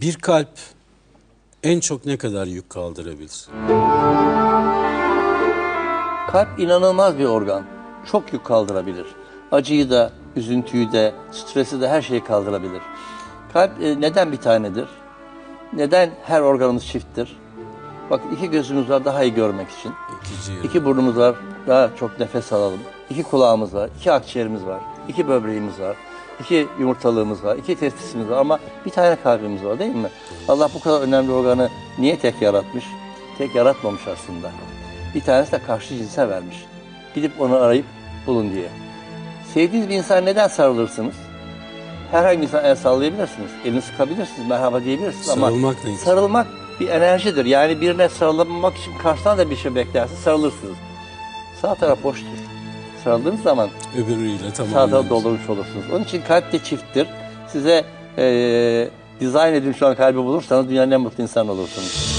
Bir kalp en çok ne kadar yük kaldırabilir? Kalp inanılmaz bir organ. Çok yük kaldırabilir. Acıyı da, üzüntüyü de, stresi de her şeyi kaldırabilir. Kalp e, neden bir tanedir? Neden her organımız çifttir? Bak iki gözümüz var daha iyi görmek için. İkinci yarı. İki burnumuz var daha çok nefes alalım. İki kulağımız var, iki akciğerimiz var, iki böbreğimiz var, iki yumurtalığımız var, iki testisimiz var ama bir tane kalbimiz var değil mi? Allah bu kadar önemli organı niye tek yaratmış? Tek yaratmamış aslında. Bir tanesi de karşı cinse vermiş. Gidip onu arayıp bulun diye. Sevdiğiniz bir insan neden sarılırsınız? Herhangi bir insan el sallayabilirsiniz. Elini sıkabilirsiniz, merhaba diyebilirsiniz ama Sarılmak neydi? sarılmak bir enerjidir. Yani birine sarılmak için karşıdan da bir şey beklersiniz, sarılırsınız. Sağ taraf boştur. Sarıldığınız zaman Öbürüyle sağ tarafı tamamlanır. doldurmuş olursunuz. Onun için kalp de çifttir. Size eee dizayn edilmiş olan kalbi bulursanız dünyanın en mutlu insanı olursunuz.